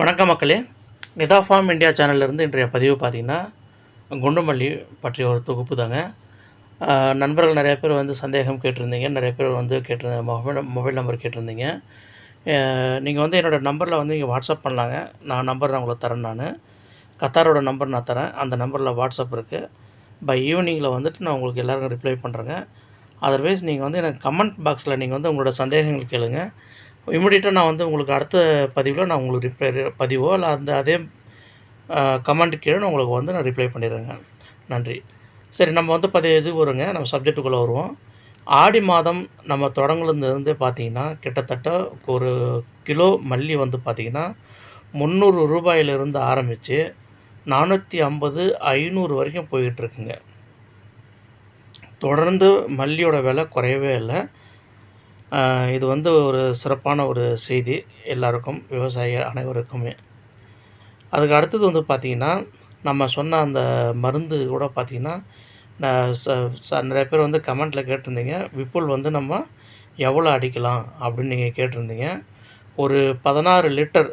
வணக்கம் மக்களே. Nita form India சேனல்லேருந்து இன்றைய பதிவு பார்த்திங்கன்னா குண்டுமல்லி பற்றிய ஒரு தொகுப்பு தாங்க. நண்பர்கள் நிறைய பேர் வந்து சந்தேகம் கேட்டிருந்தீங்க. நிறைய பேர் வந்து கேட்டிருந்த மொபைல் மொபைல் நம்பர் கேட்டிருந்தீங்க. நீங்கள் வந்து என்னோடய நம்பரில் வந்து நீங்கள் வாட்ஸ்அப் பண்ணலாங்க. நான் நம்பர் நான் உங்களுக்கு தரேன் நான். கத்தாரோட நம்பர் நான் தரேன். அந்த நம்பரில் வாட்ஸ்அப் இருக்குது பை ஈவினிங்கில் வந்துட்டு நான் உங்களுக்கு எல்லாருக்கும் ரிப்ளை பண்ணுறேங்க அதர்வைஸ் நீங்கள் வந்து எனக்கு கமெண்ட் பாக்ஸில் நீங்கள் வந்து உங்களோட சந்தேகங்கள் கேளுங்கள் இமிடியேட்டாக நான் வந்து உங்களுக்கு அடுத்த பதிவில் நான் உங்களுக்கு ரிப்ளை பதிவோ இல்லை அந்த அதே கமெண்ட் கீழே நான் உங்களுக்கு வந்து நான் ரிப்ளை பண்ணிடுறேங்க. நன்றி. சரி நம்ம வந்து பதி இது வருங்க. நம்ம சப்ஜெக்ட்டுக்குள்ளே வருவோம். ஆடி மாதம் நம்ம தொடங்குலேருந்து பார்த்தீங்கன்னா கிட்டத்தட்ட ஒரு கிலோ மல்லி வந்து பார்த்திங்கன்னா முந்நூறு ரூபாயிலிருந்து ஆரம்பித்து நானூற்றி ஐம்பது ஐநூறு வரைக்கும் போயிட்டுருக்குங்க தொடர்ந்து மல்லியோட விலை குறையவே இல்லை. இது வந்து ஒரு சிறப்பான ஒரு செய்தி. எல்லாருக்கும் விவசாய அனைவருக்குமே. அதுக்கு அடுத்தது வந்து பார்த்திங்கன்னா நம்ம சொன்ன அந்த மருந்து கூட பார்த்திங்கன்னா நான் ச ச- நிறைய பேர் வந்து கமெண்ட்டில் கேட்டிருந்தீங்க. விப்புல் வந்து நம்ம எவ்வளோ அடிக்கலாம் அப்படின்னு நீங்கள் கேட்டிருந்தீங்க. ஒரு பதினாறு லிட்டர்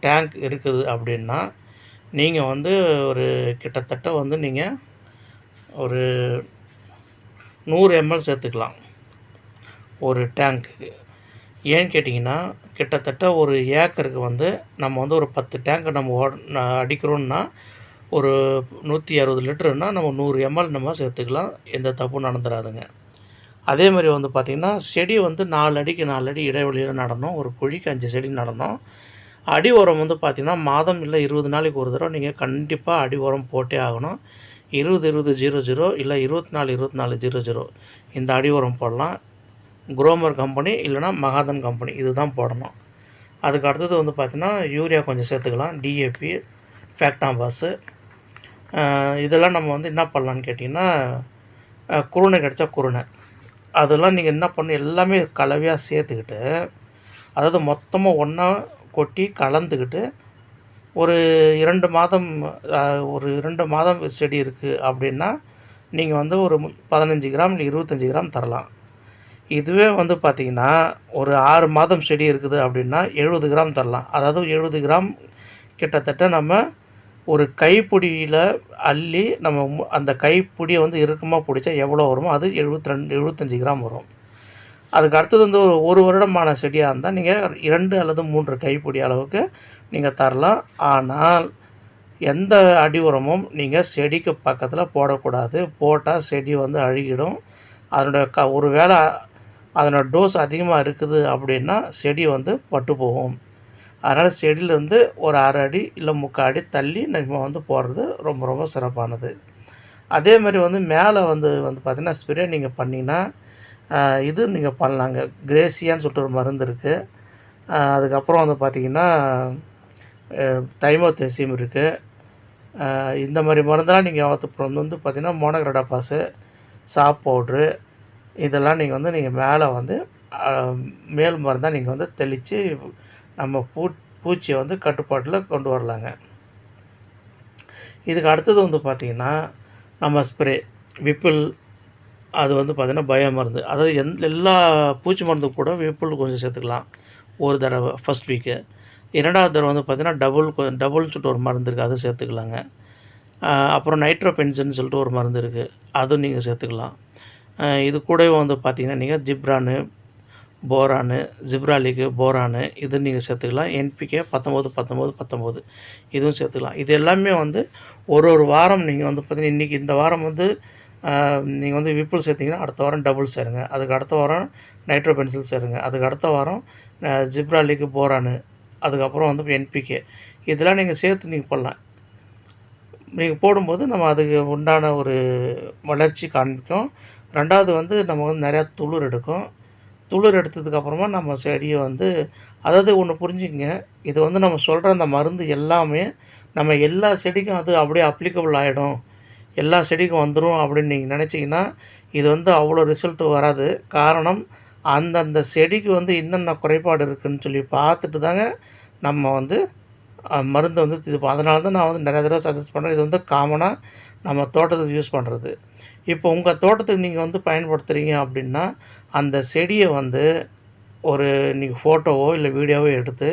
டேங்க் இருக்குது அப்படின்னா நீங்கள் வந்து ஒரு கிட்டத்தட்ட வந்து நீங்கள் ஒரு நூறு எம்எல் சேர்த்துக்கலாம். ஒரு டேங்க்கு ஏன்னு கேட்டிங்கன்னா கிட்டத்தட்ட ஒரு ஏக்கருக்கு வந்து நம்ம வந்து ஒரு பத்து டேங்க் நம்ம ஓட அடிக்கிறோன்னா ஒரு நூற்றி அறுபது லிட்டருன்னா நம்ம நூறு எம்எல் நம்ம சேர்த்துக்கலாம். எந்த தப்பும் நடந்துடாதுங்க அதே மாதிரி வந்து பார்த்திங்கன்னா செடி வந்து நாலு அடிக்கு நாலு அடி இடைவெளியில் நடணும். ஒரு குழிக்கு அஞ்சு செடி நடணும். அடி உரம் வந்து பார்த்திங்கன்னா மாதம் இல்லை இருபது நாளைக்கு ஒரு தடவை நீங்கள் கண்டிப்பாக அடி உரம் போட்டே ஆகணும். இருபது இருபது ஜீரோ ஜீரோ இல்லை இருபத்தி நாலு இருபத்தி நாலு ஜீரோ ஜீரோ. இந்த அடி உரம் போடலாம். குரோமர் கம்பெனி இல்லைனா மகாதன் கம்பெனி இதுதான் போடணும். அதுக்கு அடுத்தது வந்து பார்த்திங்கன்னா யூரியா கொஞ்சம் சேர்த்துக்கலாம். டிஏபி ஃபேக்டாம்பாஸு இதெல்லாம் நம்ம வந்து என்ன பண்ணலான்னு கேட்டிங்கன்னா குருணை கிடச்சா குருணை. அதெல்லாம் நீங்கள் என்ன பண்ணணும் எல்லாமே கலவையாக சேர்த்துக்கிட்டு அதாவது மொத்தமாக ஒன்றா கொட்டி கலந்துக்கிட்டு ஒரு இரண்டு மாதம் ஒரு இரண்டு மாதம் செடி இருக்குது அப்படின்னா நீங்கள் வந்து ஒரு பதினஞ்சு கிராம் இல்லை இருபத்தஞ்சி கிராம் தரலாம். இதுவே வந்து பார்த்திங்கன்னா ஒரு ஆறு மாதம் செடி இருக்குது அப்படின்னா எழுபது கிராம் தரலாம். அதாவது எழுபது கிராம் கிட்டத்தட்ட நம்ம ஒரு கைப்பிடியில் அள்ளி நம்ம அந்த கைப்பிடியை வந்து இறுக்கமாக பிடிச்சா எவ்வளோ வருமோ அது எழுபத்தி ரெண்டு எழுபத்தஞ்சி கிராம் வரும். அதுக்கு அடுத்தது வந்து ஒரு ஒரு வருடமான செடியாக இருந்தால் நீங்கள் இரண்டு அல்லது மூன்று கைப்பிடி அளவுக்கு நீங்கள் தரலாம். ஆனால் எந்த அடி உரமும் நீங்கள் செடிக்கு பக்கத்தில் போடக்கூடாது. போட்டால் செடி வந்து அழுகிடும். அதனுடைய க ஒரு வேளை அதனோட டோஸ் அதிகமாக இருக்குது அப்படின்னா செடி வந்து பட்டு போகும். அதனால் செடியிலேருந்து ஒரு அரை அடி இல்லை முக்கால் அடி தள்ளி நம்ம வந்து போடுறது ரொம்ப ரொம்ப சிறப்பானது. அதே மாதிரி வந்து மேலே வந்து வந்து பார்த்திங்கன்னா ஸ்ப்ரே நீங்கள் பண்ணிங்கன்னா இது நீங்கள் பண்ணலாங்க. கிரேசியான்னு சொல்லிட்டு ஒரு மருந்து இருக்குது அதுக்கப்புறம் வந்து பார்த்திங்கன்னா தைமோத்தேசியம் இருக்குது இந்த மாதிரி மருந்தெல்லாம் நீங்கள் அப்புறம் வந்து பார்த்திங்கன்னா பாசு சாப் பவுட்ரு இதெல்லாம் நீங்கள் வந்து நீங்கள் மேலே வந்து மேல் மருந்தாக நீங்கள் வந்து தெளித்து நம்ம பூ பூச்சியை வந்து கட்டுப்பாட்டில் கொண்டு வரலாங்க. இதுக்கு அடுத்தது வந்து பார்த்திங்கன்னா நம்ம ஸ்ப்ரே விப்பிள் அது வந்து பார்த்திங்கன்னா பய மருந்து. அதாவது எந்த எல்லா பூச்சி மருந்து கூட விப்பிள் கொஞ்சம் சேர்த்துக்கலாம். ஒரு தடவை ஃபஸ்ட் வீக்கு இரண்டாவது தடவை வந்து பார்த்திங்கன்னா டபுள் டபுள் சொல்லிட்டு ஒரு மருந்து இருக்குது அது சேர்த்துக்கலாங்க. அப்புறம் நைட்ரோ நைட்ரோபென்சின்னு சொல்லிட்டு ஒரு மருந்து இருக்குது அதுவும் நீங்கள் சேர்த்துக்கலாம். இது கூடவே வந்து பார்த்திங்கன்னா நீங்கள் ஜிப்ரானு போரானு ஜிப்ராலிக்கு போரானு இது நீங்கள் சேர்த்துக்கலாம். என்பிகே பத்தொம்போது பத்தொம்போது பத்தொம்போது. இதுவும் சேர்த்துக்கலாம். இது எல்லாமே வந்து ஒரு ஒரு வாரம் நீங்கள் வந்து பார்த்தீங்கன்னா இன்றைக்கி இந்த வாரம் வந்து நீங்கள் வந்து விப்புள் சேர்த்திங்கன்னா அடுத்த வாரம் டபுள் சேருங்க. அதுக்கு அடுத்த வாரம் நைட்ரோ பென்சில் சேருங்க. அதுக்கு அடுத்த வாரம் ஜிப்ராலிக்கு போரானு அதுக்கப்புறம் வந்து என்பிகே. இதெல்லாம் நீங்கள் சேர்த்து நீங்கள் போடலாம். நீங்கள் போடும்போது நம்ம அதுக்கு உண்டான ஒரு வளர்ச்சி காண்பிக்கும். ரெண்டாவது வந்து நம்ம வந்து நிறையா துளிர் எடுக்கும். துளிர் எடுத்ததுக்கப்புறமா நம்ம செடியை வந்து அதாவது ஒன்று புரிஞ்சுக்கங்க. இது வந்து நம்ம சொல்கிற அந்த மருந்து எல்லாமே நம்ம எல்லா செடிக்கும் அது அப்படியே அப்ளிகபிள் ஆகிடும் எல்லா செடிக்கும் வந்துடும் அப்படின்னு நீங்கள் நினச்சிங்கன்னா இது வந்து அவ்வளோ ரிசல்ட் வராது. காரணம் அந்தந்த செடிக்கு வந்து என்னென்ன குறைபாடு இருக்குன்னு சொல்லி பார்த்துட்டு தாங்க நம்ம வந்து மருந்து வந்து இது அதனால தான் நான் வந்து நிறைய தடவை சஜஸ்ட் பண்ணுறேன் இது வந்து காமனாக நம்ம தோட்டத்துக்கு யூஸ் பண்ணுறது இப்போ உங்கள் தோட்டத்துக்கு நீங்கள் வந்து பயன்படுத்துகிறீங்க அப்படின்னா அந்த செடியை வந்து ஒரு நீங்கள் ஃபோட்டோவோ இல்லை வீடியோவோ எடுத்து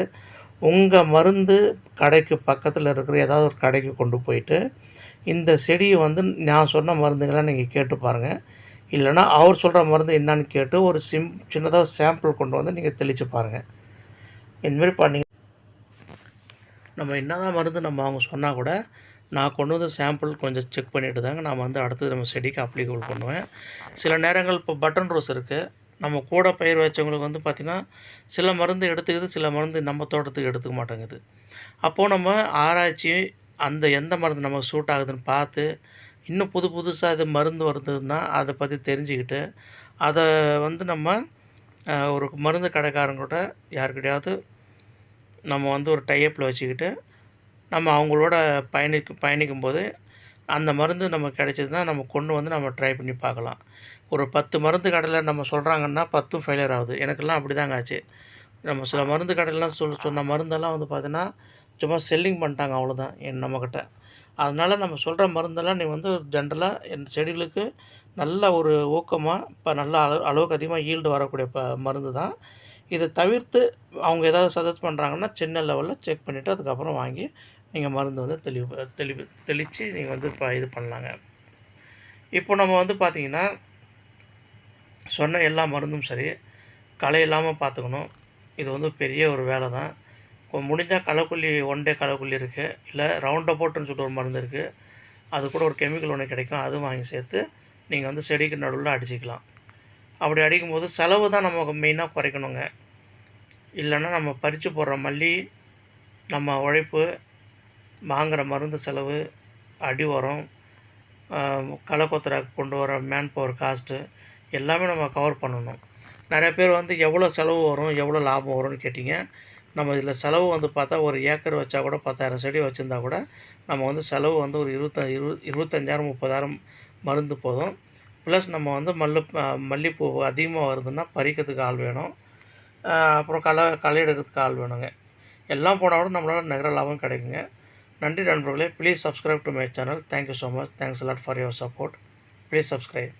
உங்கள் மருந்து கடைக்கு பக்கத்தில் இருக்கிற ஏதாவது ஒரு கடைக்கு கொண்டு போயிட்டு இந்த செடியை வந்து நான் சொன்ன மருந்துகளாம் நீங்கள் கேட்டு பாருங்கள் இல்லைன்னா அவர் சொல்கிற மருந்து என்னன்னு கேட்டு ஒரு சிம் சின்னதாக சாம்பிள் கொண்டு வந்து நீங்கள் தெளித்து பாருங்கள் இந்தமாரி பண்ணி நம்ம என்னதான் மருந்து நம்ம அவங்க சொன்னால் கூட நான் கொண்டு வந்து சாம்பிள் கொஞ்சம் செக் பண்ணிவிட்டு தாங்க நான் வந்து அடுத்தது நம்ம செடிக்கு அப்ளிகபிள் பண்ணுவேன். சில நேரங்கள் இப்போ பட்டன் ரோஸ் இருக்குது நம்ம கூட பயிர் வச்சவங்களுக்கு வந்து பார்த்திங்கன்னா சில மருந்து எடுத்துக்குது சில மருந்து நம்ம தோட்டத்துக்கு எடுத்துக்க மாட்டேங்குது. அப்போது நம்ம ஆராய்ச்சி அந்த எந்த மருந்து நமக்கு சூட் ஆகுதுன்னு பார்த்து இன்னும் புது புதுசாக இது மருந்து வருதுன்னா அதை பற்றி தெரிஞ்சுக்கிட்டு அதை வந்து நம்ம ஒரு மருந்து கடைக்காரங்கிட்ட யாருக்கிட்டையாவது நம்ம வந்து ஒரு டைப்பில் வச்சுக்கிட்டு நம்ம அவங்களோட பயணிக்கு பயணிக்கும்போது அந்த மருந்து நம்ம கிடைச்சதுன்னா நம்ம கொண்டு வந்து நம்ம ட்ரை பண்ணி பார்க்கலாம். ஒரு பத்து மருந்து கடையில் நம்ம சொல்கிறாங்கன்னா பத்தும் ஃபெயிலியர் ஆகுது. எனக்கெல்லாம் அப்படி தாங்க ஆச்சு. நம்ம சில மருந்து கடையிலாம் சொல் சொன்ன மருந்தெல்லாம் வந்து பார்த்தீங்கன்னா சும்மா செல்லிங் பண்ணிட்டாங்க அவ்வளோதான் என் நம்மக்கிட்ட அதனால் நம்ம சொல்கிற மருந்தெல்லாம் நீ வந்து ஜென்ரலாக என் செடிகளுக்கு நல்ல ஒரு ஊக்கமாக இப்போ நல்ல அளவு அளவுக்கு அதிகமாக ஈல்டு வரக்கூடிய ப மருந்து தான் இதை தவிர்த்து அவங்க ஏதாவது சஜஸ்ட் பண்ணுறாங்கன்னா சின்ன லெவலில் செக் பண்ணிவிட்டு அதுக்கப்புறம் வாங்கி நீங்கள் மருந்து வந்து தெளிவு தெளிவு தெளித்து நீங்கள் வந்து இப்போ இது பண்ணலாங்க. இப்போ நம்ம வந்து பார்த்திங்கன்னா சொன்ன எல்லா மருந்தும் சரி களை இல்லாமல் பார்த்துக்கணும் இது வந்து பெரிய ஒரு வேலை தான். இப்போ முடிஞ்சால் களைக்கொல்லி ஒன் டே களைக்கொல்லி இருக்குது இல்லை ரவுண்ட் போட்டுன்னு சொல்லிட்டு ஒரு மருந்து இருக்குது அது கூட ஒரு கெமிக்கல் ஒன்று கிடைக்கும். அதுவும் வாங்கி சேர்த்து நீங்கள் வந்து செடிக்கு நடுவில் அடிச்சிக்கலாம். அப்படி அடிக்கும்போது செலவு தான் நம்ம மெயினாக குறைக்கணுங்க. இல்லைன்னா நம்ம பறித்து போடுற மல்லி நம்ம உழைப்பு வாங்குகிற மருந்து செலவு அடி உரம் களை கொத்துற கொண்டு வர மேன் பவர் காஸ்ட்டு எல்லாமே நம்ம கவர் பண்ணணும். நிறைய பேர் வந்து எவ்வளோ செலவு வரும் எவ்வளோ லாபம் வரும்னு கேட்டிங்க. நம்ம இதில் செலவு வந்து பார்த்தா ஒரு ஏக்கர் வச்சா கூட பத்தாயிரம் செடி வச்சுருந்தா கூட நம்ம வந்து செலவு வந்து ஒரு இருபத்த இரு இருபத்தஞ்சாயிரம் முப்பதாயிரம் மருந்து போதும். ப்ளஸ் நம்ம வந்து மல்லு மல்லிகைப்பூ மல்லிப்பூ அதிகமாக வருதுன்னா பறிக்கிறதுக்கு ஆள் வேணும். அப்புறம் களை களை எடுக்கிறதுக்கு ஆள் வேணுங்க. எல்லாம் போனால் கூட நம்மளால் நிகர லாபம் கிடைக்குங்க. நன்றி நண்பர்களே. Please subscribe to my channel thank you so much thanks lot for your support please subscribe